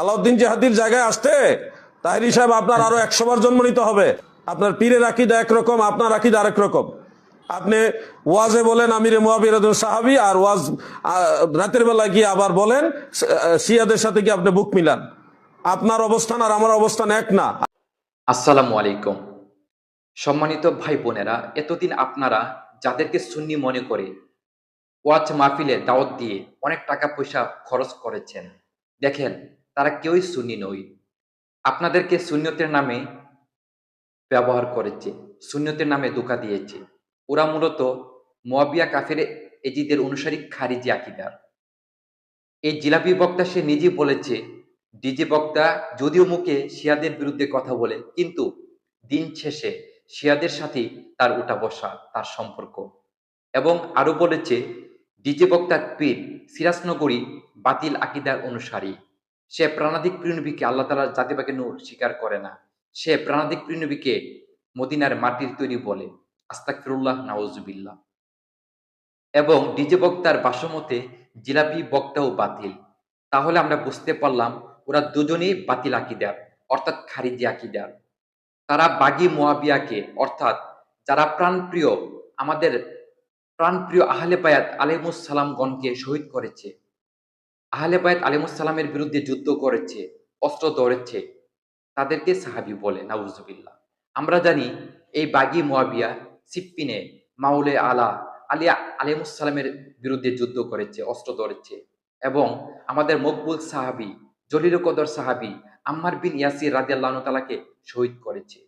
আলাউদ্দিন জাহাদির জায়গায় আসতে তাহিরি সাহেব আপনার আরও একশো বার জন্ম নিতে হবে। আপনার পীরের আকিদা একরকম, আপনার আকিদা আরেক রকম। আপনি ওয়াজে বলেন আমিরে মুয়াবির সাহাবি, আর ওয়াজ রাতের বেলা গিয়ে আবার বলেন শিয়াদের সাথে কি আপনি বুক মিলান। আপনার অবস্থান আর আমার অবস্থান এক না। আসসালামু আলাইকুম। সম্মানিত ভাই বোনেরা এতদিন আপনারা যাদেরকে সুন্নি মনে করে ওয়াজ মাহফিলে দাওয়াত দিয়ে অনেক টাকা পয়সা খরচ করেছেন, দেখেন তারা কেউই সুন্নি নই। আপনাদেরকে শূন্যতের নামে ব্যবহার করেছে সুন্নতের নামে ধোকা দিয়েছে। ওরা মূলত মোয়াবিয়া কাফের এজিদের অনুসারী খারিজি আকিদার এই জিলাপি বক্তা সে নিজে বলেছে, ডিজে বক্তা যদিও মুখে শিয়াদের বিরুদ্ধে কথা বলে, কিন্তু দিন শেষে শিয়াদের সাথেই তার উঠা বসা তার সম্পর্ক। এবং আরও বলেছে, ডিজে বক্তার পীর সিরাজনগরী বাতিল আকিদার অনুসারী। সে প্রাণাদিক প্রিয়নবীকে আল্লাহ তালার জাতিবাকে নূর স্বীকার করে না। সে প্রাণাদিক প্রিয়নবীকে মদিনার মাটির তৈরি বলে। আস্তাক ফিরুল্লাহ নওয়াজুবিল্লাহ এবং ডিজে বক্তার বাসমতে জিলাপি বক্তাও বাতিল। তাহলে আমরা বুঝতে পারলাম, ওরা দুজনেই বাতিল আকিদার, অর্থাৎ খারিজি আকিদার। তারা বাগি মোয়াবিয়াকে অর্থাৎ যারা প্রাণপ্রিয়, আমাদের প্রাণপ্রিয় আহলে বায়াত আলিমুসালামগণকে শহীদ করেছে। আহলে বায়াত আলিমুসালামের বিরুদ্ধে যুদ্ধ করেছে, অস্ত্র ধরেছে, তাদেরকে সাহাবি বলে, নাউজুবিল্লাহ। আমরা জানি এই বাগি মোয়াবিয়া সিপ্পিনে মাউলে আলা আলিয়া আলিমুসালামের বিরুদ্ধে যুদ্ধ করেছে, অস্ত্র ধরেছে এবং আমাদের মকবুল সাহাবি, জলিল কদর সাহাবি, আম্মার বিন ইয়াসির রাদিয়াল্লাহু তালাকে শহীদ করেছে।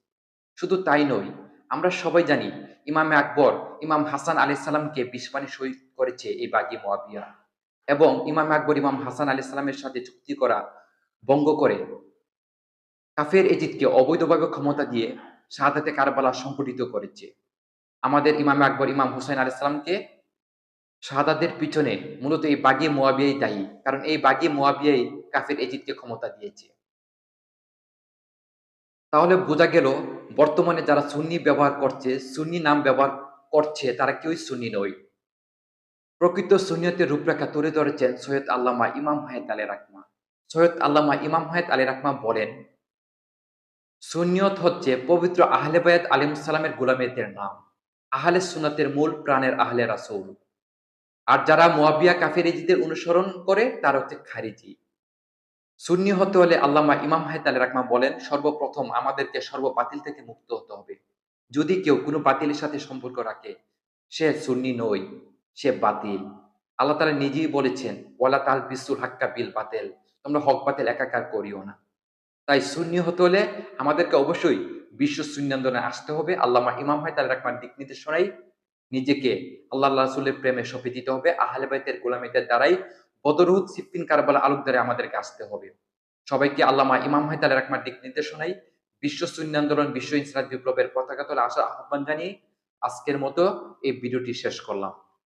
শুধু তাই নয়, আমরা সবাই জানি ইমামে আকবর, ইমাম হাসান আলি সাল্লামকে বিস্মানি শহীদ করেছে এই বাগি মোয়াবিয়া এবং ইমাম আকবর, ইমাম হাসান আলি সাল্লামের সাথে চুক্তি করা বঙ্গ করে কাফের এজিদকে অবৈধভাবে ক্ষমতা দিয়ে শাহাদাতে কারবালা সংগঠিত করেছে। আমাদের ইমাম আকবর, ইমাম হুসাইন আলি সাল্লামকে শাহাদাতের পিছনে মূলত এই বাগি মোয়াবিয়াই দায়ী, কারণ এই বাগি মোয়াবিয়াই কাফের এজিদকে ক্ষমতা দিয়েছে। তাহলে বোঝা গেল, বর্তমানে যারা সুন্নি ব্যবহার করছে, সুন্নি নাম ব্যবহার করছে, তারা কেউই সুন্নি নয়। প্রকৃত সুন্নিয়তের রূপরেখা তুলে ধরেছেন সৈয়দ আল্লামা ইমাম হায়াত আলী রাকমা। সৈয়দ আল্লামা ইমাম হায়াত আলী রাকমা বলেন, সুন্নিয়ত হচ্ছে পবিত্র আহলে বায়াত আলিম সালামের গোলামেদের নাম, আহলে সুনাতের মূল প্রাণের আহলে রাসৌল। আর যারা মোয়াবিয়া কাফের ইজিদের অনুসরণ করে, তারা হচ্ছে খারিজি। সুন্নি হতে হলে আল্লামা ইমাম হায়াত আলী রাকমা বলেন, সর্বপ্রথম আমাদেরকে সর্ব বাতিল থেকে মুক্ত হতে হবে। যদি কেউ কোনো বাতিলের সাথে সম্পর্ক রাখে, সে সুন্নি নই সে বাতিল। আল্লাহ তালা নিজেই বলেছেন, ওয়ালা তাল বিসুল হাক্কা বিল বাতেল। তোমরা হক বাতিল একাকার করিও না। তাই সুন্নি হতে হলে আমাদেরকে অবশ্যই বিশ্ব সুন্নি আন্দোলনে আসতে হবে। আল্লামা ইমাম হায়াত আলী রাকমার দিক নির্দেশনাই নিজেকে আল্লাহ রাসুলের প্রেমে সঁপে দিতে হবে। আহলে বাইতের গোলামীদের দ্বারাই বদরুদ, সিফিন, কারবালা দ্বারা আমাদেরকে আসতে হবে। সবাইকে আল্লামা ইমাম হায়দার রাকমার দিক নির্দেশনাই বিশ্ব শূন্য আন্দোলন বিশ্ব ইসলাম বিপ্লবের পতাকা তোলা আসার আহ্বান জানিয়ে আজকের মতো এই ভিডিওটি শেষ করলাম।